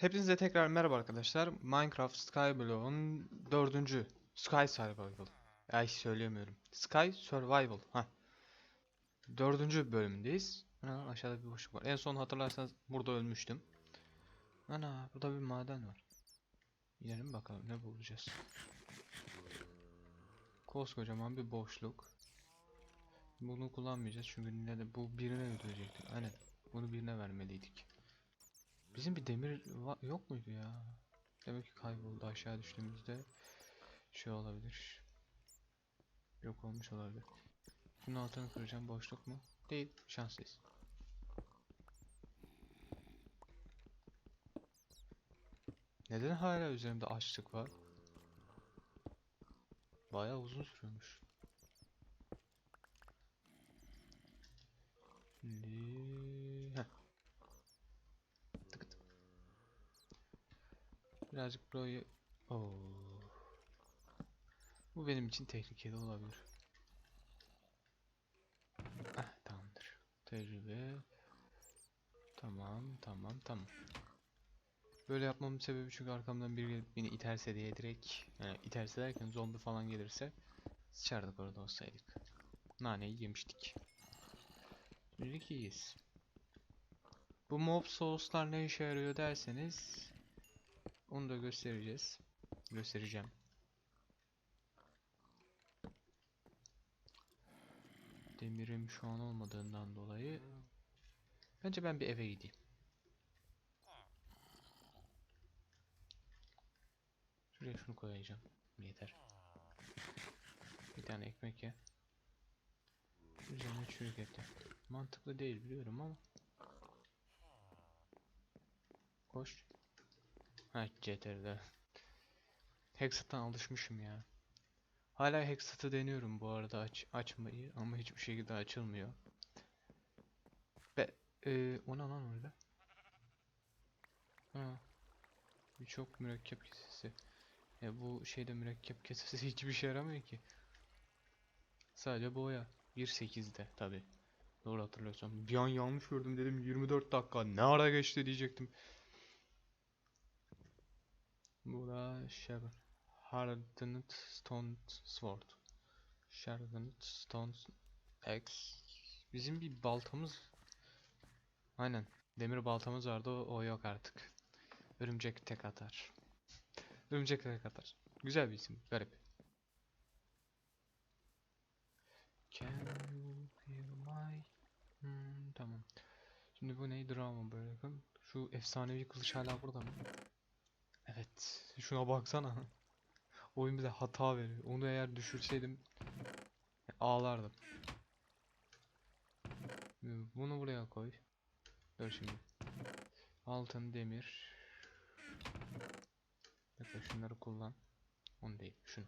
Hepinize tekrar merhaba arkadaşlar. Minecraft Skyblock'un dördüncü Sky Survival. Ay söyleyemiyorum. Sky Survival. Ha. Dördüncü bölümündeyiz. Ha, aşağıda bir boşluk var. En son hatırlarsanız burada ölmüştüm. Ana burada bir maden var. İnelim bakalım ne bulacağız. Koskocaman bir boşluk. Bunu kullanmayacağız çünkü yine de bu birine ödeyecektik. Aynen. Bunu birine vermeliydik. Bizim bir demir yok muydu ya? Demek ki kayboldu aşağı düştüğümüzde şey olabilir. Yok olmuş olabilir. Bunun altını kıracağım boşluk mu? Değil şanslıyız. Neden hala üzerimde açlık var? Bayağı uzun sürüyormuş. Şimdi... Birazcık burayı... Oo. Bu benim için tehlikeli olabilir. Ah tamamdır. Tecrübe. Tamam tamam tamam. Böyle yapmamın sebebi çünkü arkamdan biri gelip beni iterse diye direkt yani iterse derken zombi falan gelirse sıçardık orada olsaydık. Naneyi yemiştik. Şimdilik iyiyiz. Bu mob source'lar ne işe yarıyor derseniz onu da göstereceğiz. Göstereceğim. Demirim şu an olmadığından dolayı bence ben bir eve gideyim. Şuraya şunu koyacağım. Yeter. Bir tane ekmek ye. Üzerine çürük et ye. Mantıklı değil biliyorum ama. Koş. Ha CTR'de. Hexat'tan alışmışım ya. Hala Hexat'ı deniyorum bu arada aç açmayı ama hiçbir şekilde açılmıyor. Be e, o ne lan öyle? Ha. Birçok mürekkep kesesi. Ya bu şeyde mürekkep kesesi hiçbir şey yaramıyor ki. Sadece boya. 1.8'de tabi. Doğru hatırlıyorsam. Bir an yanlış gördüm dedim 24 dakika ne ara geçti diyecektim. Bu Shepherd. Hardened Stone Sword. Hardened Stone Axe. Bizim bir baltamız. Aynen. Demir baltamız vardı o, o yok artık. Örümcek tek atar. Örümcek tek atar. Güzel bir isim. Garip. Can you hear my... Hmm, tamam. Şimdi bu ne? Drama bırakın. Şu efsanevi kılıç hala burada mı? Evet. Şuna baksana. Oyun bize hata veriyor. Onu eğer düşürseydim ağlardım. Bunu buraya koy. Dur şimdi. Altın, demir. Bekle şunları kullan. Onu değil, şunu.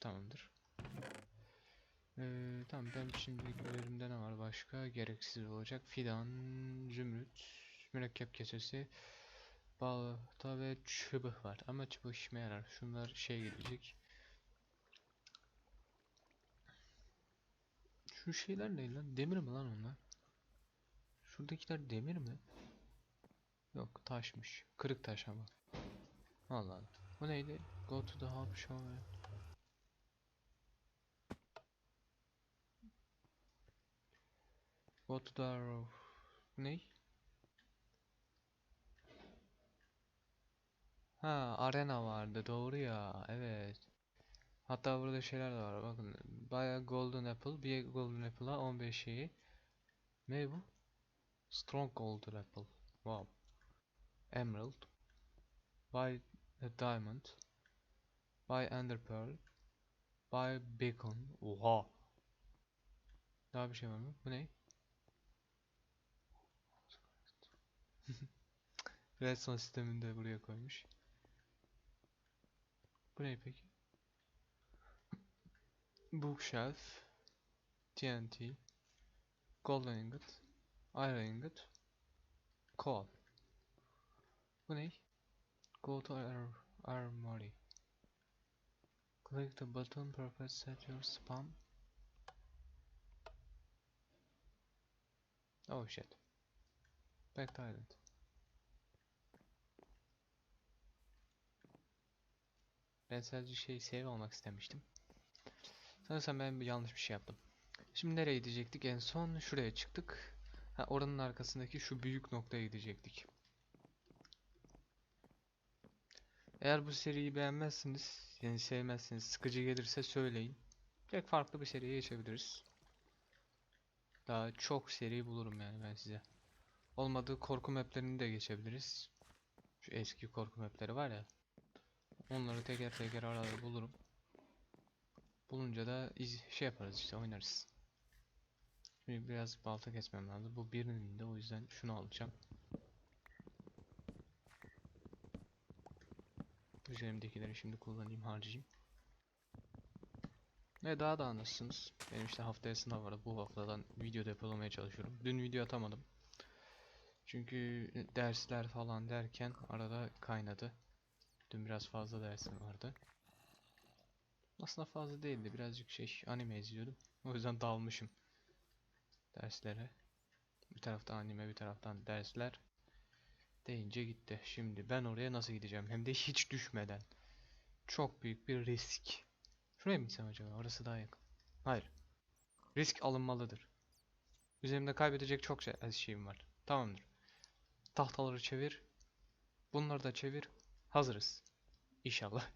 Tamamdır. Ee, tamam ben şimdilik üzerimde ne var başka gereksiz olacak. Fidan, zümrüt, mürekkep kesesi, balta ve çubuk var. Ama çubuk işime yarar. Şunlar şey gidecek. Şu şeyler ne lan? Demir mi lan onlar? Şuradakiler demir mi? Yok taşmış. Kırık taş ama. Allah Allah. Bu neydi? Go to the hub show. Go to the arrow. Ney? Ha arena vardı doğru ya evet. Hatta burada şeyler de var bakın. Bayağı golden apple. Bir golden apple'a 15 şeyi. Ne bu? Strong golden apple. Wow. Emerald. Buy a diamond. Buy ender pearl. Buy beacon. Oha. Daha bir şey var mı? Bu ne? Redstone sistemini de buraya koymuş. Bu ne peki? Bookshelf. TNT. Golden ingot. Iron ingot. Coal. Bu ne? Go to our armory. Click the button perfect set your spam. Oh shit. Back to Island. Ben sadece şey save almak istemiştim. Sanırsam ben bir yanlış bir şey yaptım. Şimdi nereye gidecektik? En son şuraya çıktık. Ha, oranın arkasındaki şu büyük noktaya gidecektik. Eğer bu seriyi beğenmezsiniz, yani sevmezsiniz, sıkıcı gelirse söyleyin. Direkt farklı bir seriye geçebiliriz. Daha çok seri bulurum yani ben size. Olmadığı korku maplerini de geçebiliriz. Şu eski korku mapleri var ya. Onları teker teker arada bulurum. Bulunca da iz şey yaparız işte oynarız. Şimdi biraz balta kesmem lazım. Bu birinin de o yüzden şunu alacağım. Üzerimdekileri şimdi kullanayım harcayayım. Ve daha da anlasınız. Benim işte haftaya sınav var. Bu haftadan video depolamaya çalışıyorum. Dün video atamadım. Çünkü dersler falan derken arada kaynadı. Dün biraz fazla dersim vardı. Aslında fazla değildi. Birazcık şey anime izliyordum. O yüzden dalmışım derslere. Bir taraftan anime bir taraftan dersler. Deyince gitti. Şimdi ben oraya nasıl gideceğim? Hem de hiç düşmeden. Çok büyük bir risk. Şuraya mı gitsem acaba? Orası daha yakın. Hayır. Risk alınmalıdır. Üzerimde kaybedecek çok şey, şeyim var. Tamamdır. Tahtaları çevir. Bunları da çevir. Hazırız. İnşallah.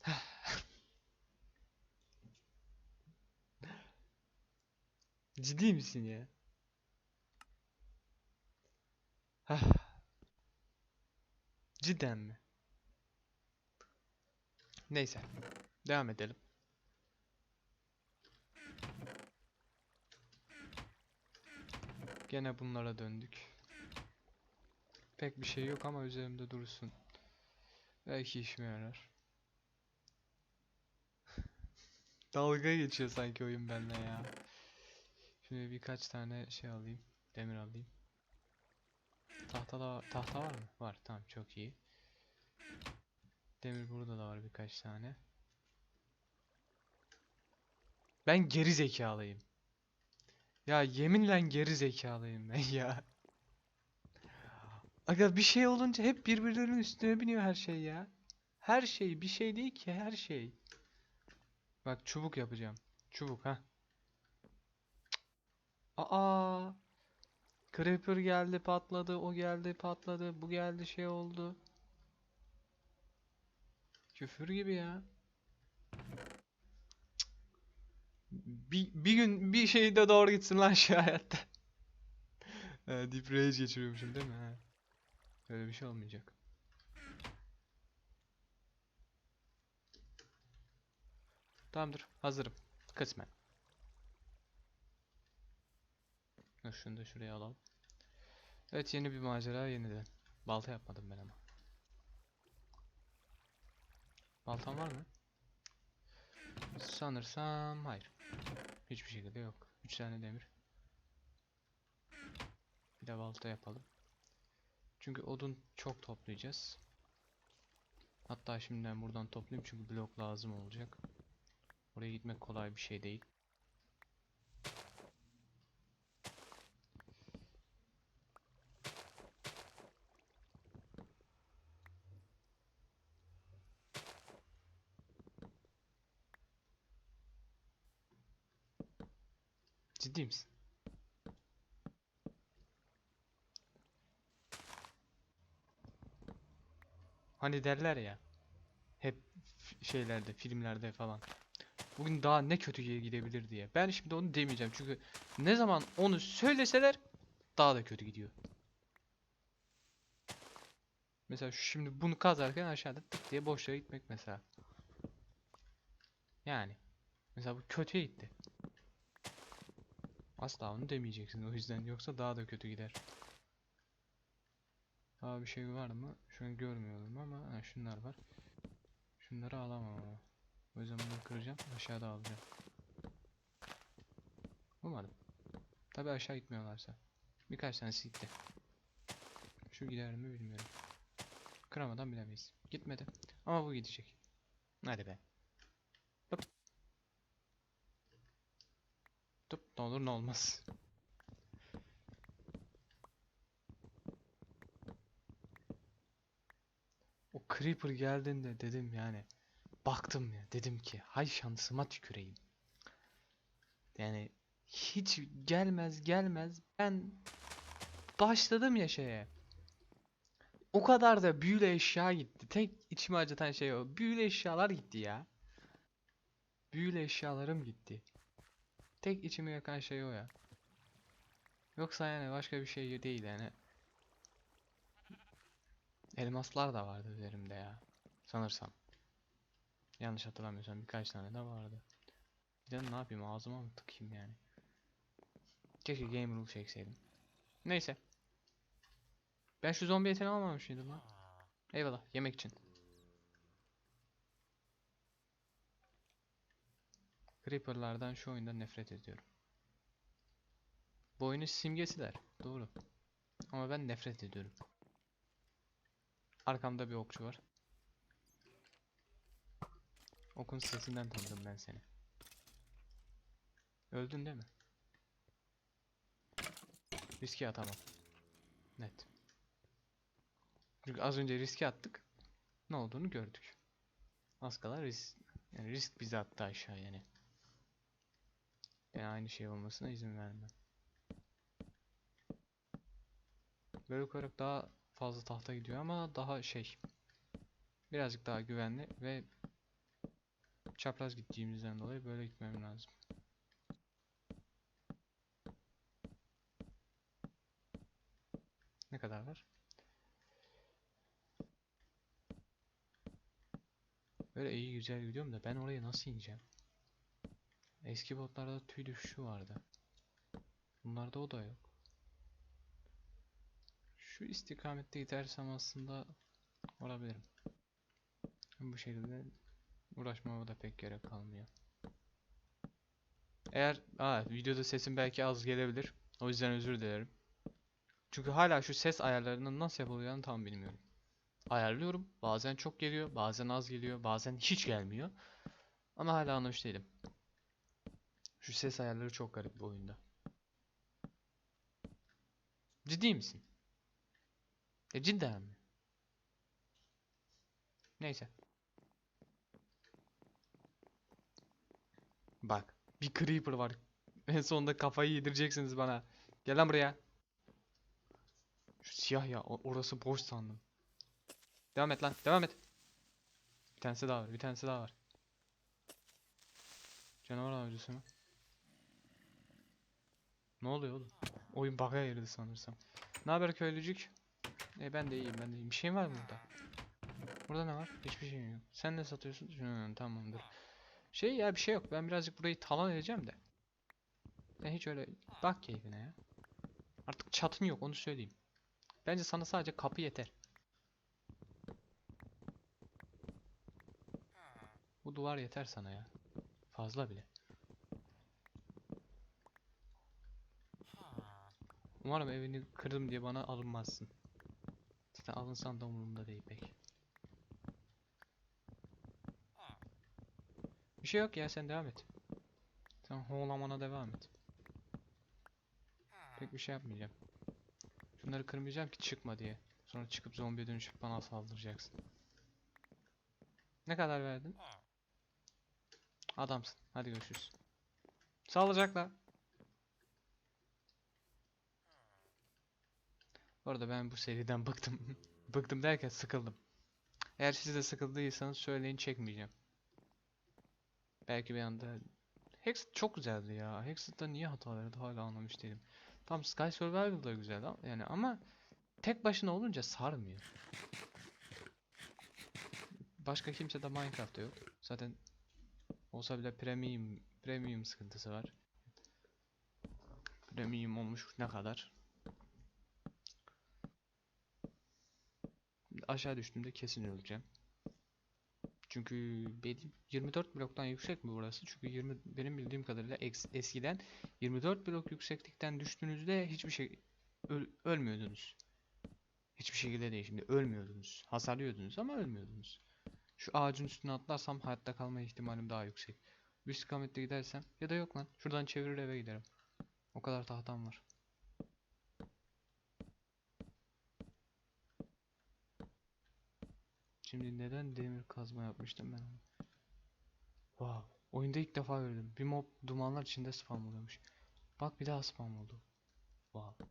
Ciddi misin ya? Cidden mi? Neyse. Devam edelim. Gene bunlara döndük. Pek bir şey yok ama üzerimde dursun. Belki işime yarar. Dalga geçiyor sanki oyun benimle ya. Şimdi birkaç tane şey alayım. Demir alayım. Tahta da tahta var mı? Var. Tamam çok iyi. Demir burada da var birkaç tane. Ben geri zekalıyım. Ya yeminle geri zekalıyım ben ya. Aga bir şey olunca hep birbirlerinin üstüne biniyor her şey ya. Her şey bir şey değil ki her şey. Bak çubuk yapacağım. Çubuk ha. Aa. Creeper geldi patladı, o geldi patladı, bu geldi şey oldu. Küfür gibi ya. Bir, bir gün bir şey de doğru gitsin lan şu hayatta. Ha, Deep rage geçiriyormuşum değil mi? Ha. Öyle bir şey olmayacak. Tamamdır. Hazırım. Kısmen. Dur şunu da şuraya alalım. Evet yeni bir macera yeniden. Balta yapmadım ben ama. Baltam var mı? Sanırsam hayır. Hiçbir şekilde yok. 3 tane demir. Bir de balta yapalım. Çünkü odun çok toplayacağız. Hatta şimdiden buradan toplayayım çünkü blok lazım olacak. Oraya gitmek kolay bir şey değil. Ciddi misin? Hani derler ya. Hep şeylerde, filmlerde falan. Bugün daha ne kötüye gidebilir diye. Ben şimdi onu demeyeceğim çünkü ne zaman onu söyleseler daha da kötü gidiyor. Mesela şimdi bunu kazarken aşağıda tık diye boşluğa gitmek mesela. Yani. Mesela bu kötüye gitti. Asla onu demeyeceksin o yüzden yoksa daha da kötü gider. Daha bir şey var mı? Şu an görmüyorum ama ha, şunlar var. Şunları alamam ama. O yüzden bunu kıracağım aşağıda alacağım. Tabi aşağı gitmiyorlarsa. Birkaç tanesi gitti. Şu gider mi bilmiyorum. Kıramadan bilemeyiz. Gitmedi. Ama bu gidecek. Hadi be. Ne olur ne olmaz. O Creeper geldiğinde dedim yani. Baktım ya dedim ki hay şansıma tüküreyim. Yani hiç gelmez gelmez ben başladım ya şeye. O kadar da büyülü eşya gitti. Tek içimi acıtan şey o. Büyülü eşyalar gitti ya. Büyülü eşyalarım gitti. Tek içimi yakan şey o ya. Yoksa yani başka bir şey değil yani. Elmaslar da vardı üzerimde ya. Sanırsam. Yanlış hatırlamıyorsam birkaç tane de vardı. Bir de ne yapayım ağzıma mı tıkayım yani. Keşke game rule çekseydim. Neyse. Ben şu zombi etini almamış mıydım lan? Eyvallah yemek için. Creeper'lardan şu oyunda nefret ediyorum. Bu oyunun simgesiler. Doğru. Ama ben nefret ediyorum. Arkamda bir okçu var. Okun sesinden tanıdım ben seni. Öldün değil mi? Riske atamam. Net. Çünkü az önce riske attık. Ne olduğunu gördük. Az kala risk, yani risk bizi attı aşağı yani. Ben aynı şey olmasına izin vermem. Böyle koyarak daha fazla tahta gidiyor ama daha şey birazcık daha güvenli ve çapraz gittiğimizden dolayı böyle gitmem lazım. Ne kadar var? Böyle iyi güzel gidiyorum da ben oraya nasıl ineceğim? Eski botlarda tüy düşüşü vardı. Bunlarda o da yok. Şu istikamette gidersem aslında olabilirim. Bu şekilde uğraşmama da pek gerek kalmıyor. Eğer aa, videoda sesim belki az gelebilir. O yüzden özür dilerim. Çünkü hala şu ses ayarlarının nasıl yapılacağını tam bilmiyorum. Ayarlıyorum. Bazen çok geliyor, bazen az geliyor, bazen hiç gelmiyor. Ama hala anlamış değilim. Şu ses ayarları çok garip bu oyunda. Ciddi misin? E cidden mi? Neyse. Bak, bir creeper var. En sonunda kafayı yedireceksiniz bana. Gel lan buraya. Şu siyah ya, orası boş sandım. Devam et lan, devam et. Bir tanesi daha var, bir tanesi daha var. Canavar avcısı mı? Ne oluyor oğlum? Oyun bug'a girdi sanırsam. Ne haber köylücük? E ben de iyiyim, ben de iyiyim. Bir şey var burada? Burada ne var? Hiçbir şey yok. Sen ne satıyorsun? Hı, tamamdır. Şey ya bir şey yok. Ben birazcık burayı talan edeceğim de. Sen hiç öyle bak keyfine ya. Artık çatın yok onu söyleyeyim. Bence sana sadece kapı yeter. Bu duvar yeter sana ya. Fazla bile. Umarım evini kırdım diye bana alınmazsın. Zaten alınsan da umurumda değil pek. Bir şey yok ya sen devam et. Sen hoğlamana devam et. Pek bir şey yapmayacağım. Şunları kırmayacağım ki çıkma diye. Sonra çıkıp zombiye dönüşüp bana saldıracaksın. Ne kadar verdin? Adamsın. Hadi görüşürüz. Sağlıcakla. Bu arada ben bu seriden bıktım. bıktım derken sıkıldım. Eğer siz de sıkıldıysanız söyleyin çekmeyeceğim. Belki bir anda... Hexed çok güzeldi ya. Hexed'da niye hata verdi hala anlamış değilim. Tam Sky Survival da güzeldi ama yani ama tek başına olunca sarmıyor. Başka kimse de Minecraft'ta yok. Zaten olsa bile premium premium sıkıntısı var. Premium olmuş ne kadar? Aşağı düştüğümde kesin öleceğim. Çünkü benim 24 bloktan yüksek mi burası? Çünkü 20 benim bildiğim kadarıyla eskiden 24 blok yükseklikten düştüğünüzde hiçbir şey öl- ölmüyordunuz. Hiçbir şekilde değil şimdi ölmüyordunuz. Hasarlıyordunuz ama ölmüyordunuz. Şu ağacın üstüne atlarsam hayatta kalma ihtimalim daha yüksek. Bu istikamette gidersem ya da yok lan. Şuradan çevirir eve giderim. O kadar tahtam var. Şimdi neden demir kazma yapmıştım ben onu? Wow. Oyunda ilk defa gördüm. Bir mob dumanlar içinde spam oluyormuş. Bak bir daha spam oldu. Wow.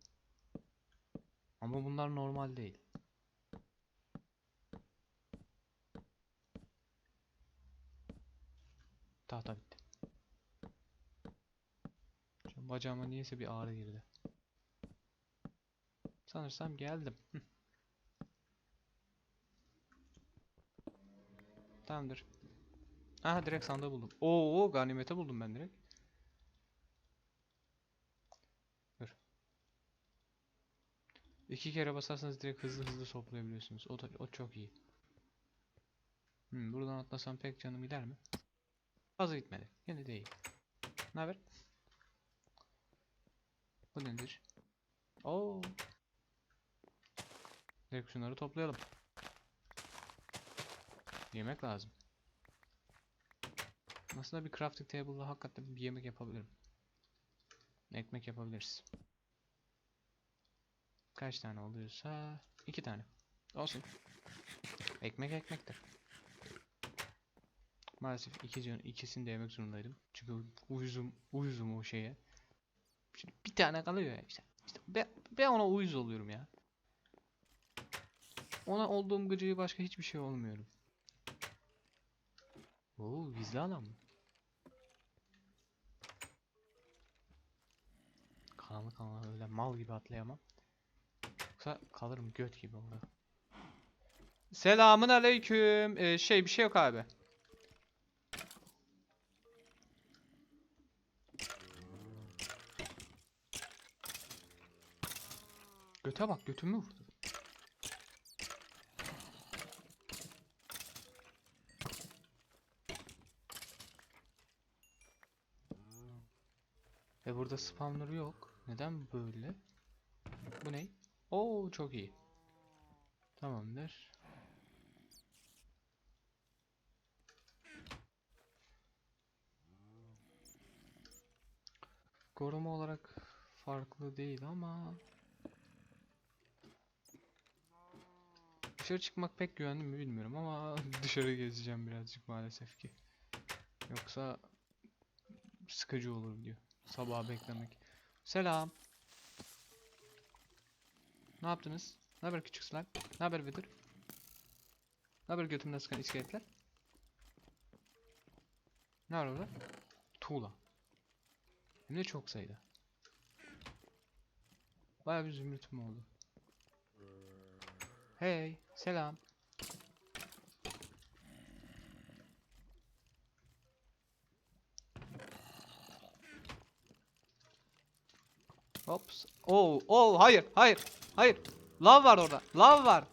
Ama bunlar normal değil. Tahta bitti. An bacağıma niyeyse bir ağrı girdi. Sanırsam geldim. Tamamdır. Aha direkt sandığı buldum. Oo ganimete buldum ben direkt. Dur. İki kere basarsanız direkt hızlı hızlı toplayabiliyorsunuz. O, da, o çok iyi. Hmm, buradan atlasam pek canım gider mi? Fazla gitmedi. Yine de iyi. Ne haber? Bu nedir? Oo. Direkt şunları toplayalım. Yemek lazım. Aslında bir crafting table'da hakikaten bir yemek yapabilirim. Ekmek yapabiliriz. Kaç tane oluyorsa? iki tane. Olsun. Ekmek ekmektir. Maalesef iki can, ikisini de yemek zorundaydım. Çünkü uyuzum, uyuzum o şeye. Şimdi bir tane kalıyor ya işte. İşte ben, ben ona uyuz oluyorum ya. Ona olduğum gıcığı başka hiçbir şey olmuyorum. Oo gizli alan mı? Karanlık alana öyle mal gibi atlayamam. Yoksa kalırım göt gibi orada. Selamun aleyküm. Ee, şey bir şey yok abi. Göte bak götümü vurdu. E burada spawner yok. Neden böyle? Bu ne? Oo çok iyi. Tamamdır. Koruma olarak farklı değil ama Dışarı çıkmak pek güvenli mi bilmiyorum ama dışarı gezeceğim birazcık maalesef ki. Yoksa sıkıcı olur diyor. Sabah beklemek. Selam. Ne yaptınız? Ne haber küçük slime? Ne haber Vedir? Ne haber götümden sıkan iskeletler? Ne var orada? Tuğla. Hem de çok sayıda. Bayağı bir zümrütüm oldu. Hey, selam. Ops. Oo, oo, hayır, hayır, hayır. Lav var orada. Lav var.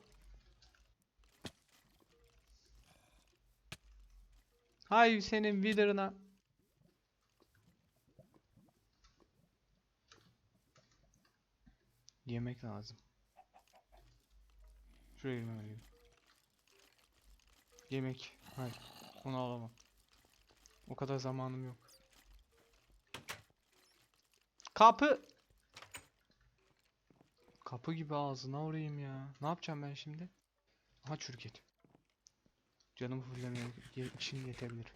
Hay senin wither'ına. Yemek lazım. Şuraya girmemeliyim. Yemek. Hayır. Onu alamam. O kadar zamanım yok. Kapı. Kapı gibi ağzına vurayım ya. Ne yapacağım ben şimdi? Aha çürük et. Canımı fullemeye ye- için yetebilir.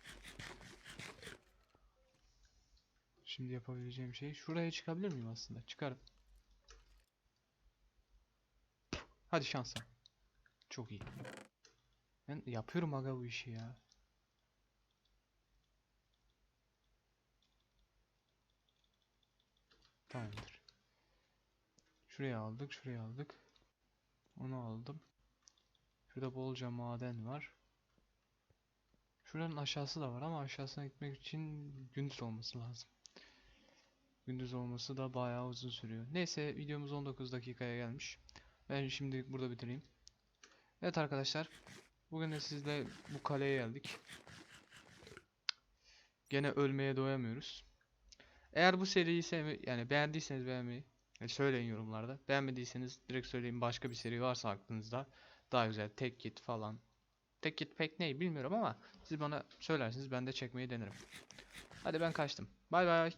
Şimdi yapabileceğim şey şuraya çıkabilir miyim aslında? Çıkarım. Hadi şansa. Çok iyi. Ben yapıyorum aga bu işi ya. Tamamdır. Şuraya aldık, şuraya aldık. Onu aldım. Şurada bolca maden var. Şuranın aşağısı da var ama aşağısına gitmek için gündüz olması lazım. Gündüz olması da bayağı uzun sürüyor. Neyse videomuz 19 dakikaya gelmiş. Ben şimdi burada bitireyim. Evet arkadaşlar. Bugün de sizle bu kaleye geldik. Gene ölmeye doyamıyoruz. Eğer bu seriyi sevme yani beğendiyseniz beğenmeyi e, söyleyin yorumlarda. Beğenmediyseniz direkt söyleyin başka bir seri varsa aklınızda daha güzel tek git falan. Tek git pek ne bilmiyorum ama siz bana söylersiniz ben de çekmeyi denerim. Hadi ben kaçtım. Bay bay.